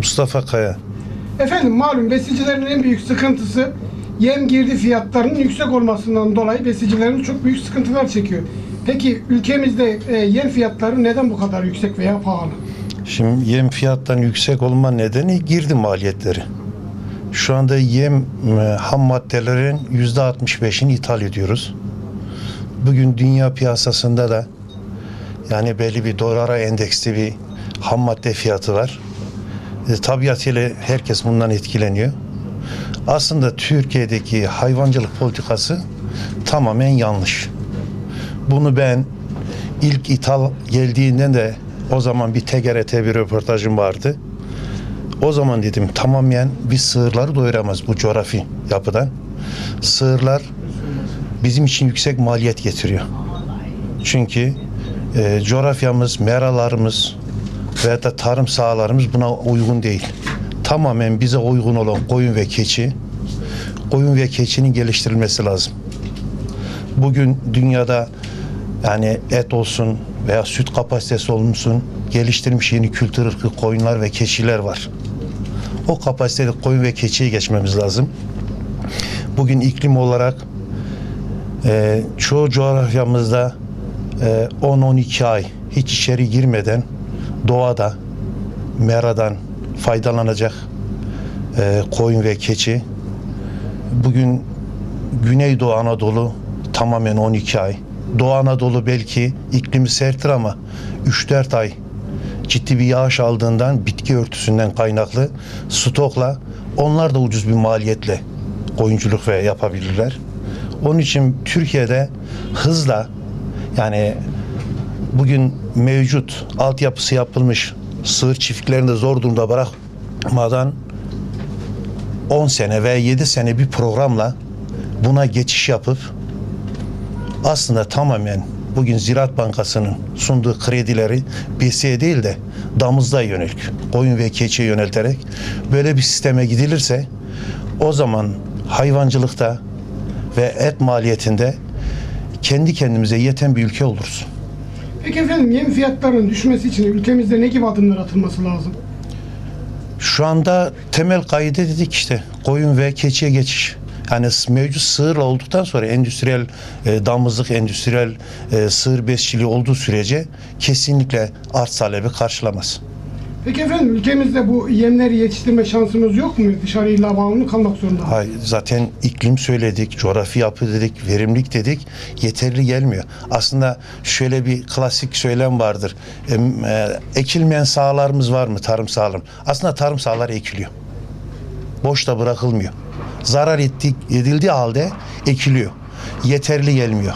Mustafa Kaya. Efendim malum besicilerin en büyük sıkıntısı yem girdi fiyatlarının yüksek olmasından dolayı besicilerimiz çok büyük sıkıntılar çekiyor. Peki ülkemizde e, yem fiyatları neden bu kadar yüksek veya pahalı? Şimdi yem fiyatlarının yüksek olma nedeni girdi maliyetleri. Şu anda yem e, ham maddelerin yüzde 65'ini ithal ediyoruz. Bugün dünya piyasasında da yani belli bir dolara endeksli bir ham madde fiyatı var. E, tabiatıyla herkes bundan etkileniyor. Aslında Türkiye'deki hayvancılık politikası tamamen yanlış. Bunu ben ilk ithal geldiğinden de o zaman bir TGRT bir röportajım vardı. O zaman dedim tamamen biz sığırları doyuramaz bu coğrafi yapıdan. Sığırlar bizim için yüksek maliyet getiriyor. Çünkü e, coğrafyamız, meralarımız veya da tarım sahalarımız buna uygun değil. Tamamen bize uygun olan koyun ve keçi, koyun ve keçinin geliştirilmesi lazım. Bugün dünyada yani et olsun veya süt kapasitesi olsun geliştirilmiş yeni kültür ırkı koyunlar ve keçiler var. O kapasiteli koyun ve keçiye geçmemiz lazım. Bugün iklim olarak e, çoğu coğrafyamızda e, 10-12 ay hiç içeri girmeden doğada meradan faydalanacak e, koyun ve keçi. Bugün Güneydoğu Anadolu tamamen 12 ay. Doğu Anadolu belki iklimi serttir ama 3-4 ay ciddi bir yağış aldığından bitki örtüsünden kaynaklı stokla onlar da ucuz bir maliyetle koyunculuk ve yapabilirler. Onun için Türkiye'de hızla yani bugün mevcut altyapısı yapılmış sığır çiftliklerini de zor durumda bırakmadan 10 sene veya 7 sene bir programla buna geçiş yapıp aslında tamamen bugün Ziraat Bankası'nın sunduğu kredileri BS'ye değil de damızda yönelik, koyun ve keçiye yönelterek böyle bir sisteme gidilirse o zaman hayvancılıkta ve et maliyetinde kendi kendimize yeten bir ülke oluruz. Peki efendim yem fiyatlarının düşmesi için ülkemizde ne gibi adımlar atılması lazım? Şu anda temel kaide dedik işte koyun ve keçiye geçiş. Yani mevcut sığır olduktan sonra endüstriyel e, damızlık, endüstriyel e, sığır besçiliği olduğu sürece kesinlikle arz talebi karşılamaz. Peki efendim ülkemizde bu yemleri yetiştirme şansımız yok mu? Dışarıyla bağımlı kalmak zorunda. Hayır, zaten iklim söyledik, coğrafi yapı dedik, verimlilik dedik, yeterli gelmiyor. Aslında şöyle bir klasik söylem vardır. E, e, ekilmeyen sahalarımız var mı tarım sahalarım? Aslında tarım sahaları ekiliyor. Boşta bırakılmıyor. Zarar ettik, edildiği halde ekiliyor. Yeterli gelmiyor.